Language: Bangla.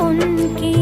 মনকে